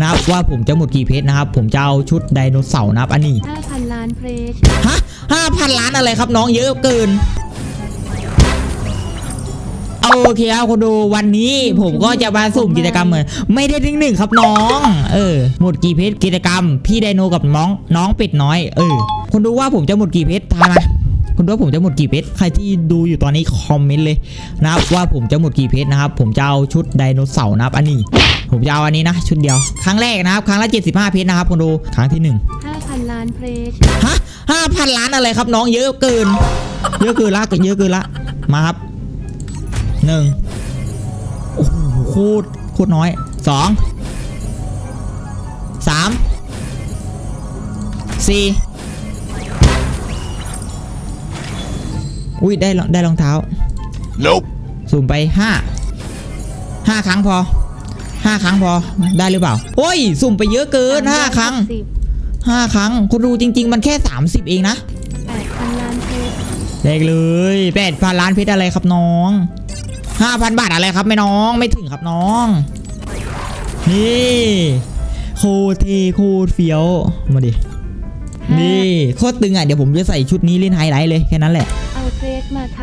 นะครับว่าผมจะหมดกี่เพชรนะครับ ผมจะเอาชุดไดโนเสาร์นะครับอันนี้5,000ล้านเพรสฮะห้าพันล้านอะไรครับน้องเยอะเกินโอเคครับคนดูวันนี้ผมก็จะมาสุ่มกิจกรรมเหมือนไม่ได้ทิ้งหนึ่งครับน้อง เออ หมดกี่เพชรกิจกรรม พี่ไดโนกับน้องน้องเป็ดน้อย เออคนดูว่าผมจะหมดกี่เพชรทายมา คนดูว่าผมจะหมดกี่เพชรใครที่ดูอยู่ตอนนี้คอมเมนต์เลยนะครับว่าผมจะหมดกี่เพชรนะครับผมจะเอาชุดไดโนเสาร์นะครับอันนี้ ผมจะเอาอันนี้นะ ชุดเดียว ครั้งแรกนะครับ ครั้งละ 75 เพชรนะครับคนดูครั้งที่หนึ่ง5,000 ล้านเพรสฮะห้าพันล้านอะไรครับน้องเยอะเกิน เยอะเกินละเยอะเกินละมาครับหนึ่งโอ้โหโคตรโคตรน้อยสองสามสี่ อุ้ยได้รองได้รองเท้า Nope. สุ่มไปห้าห้าครั้งพอห้าครั้งพอได้หรือเปล่าโอ้ย สุ่มไปเยอะเกินห้าครั้งห้าครั้งคนดูจริง ๆ มันแค่ 30 เองนะ8,000ล้านเพรสเด็กเลยแปดพันล้านเพชรอะไรครับน้องห้าพันบาทอะไรครับไม่น้องไม่ถึงครับน้องนี่โคตรเทโคตรเฟี้ยวมาดินี่โคตรตึงอะเดี๋ยวผมจะใส่ชุดนี้เล่นไฮไลท์เลยแค่นั้นแหละ เอาเพรสมาท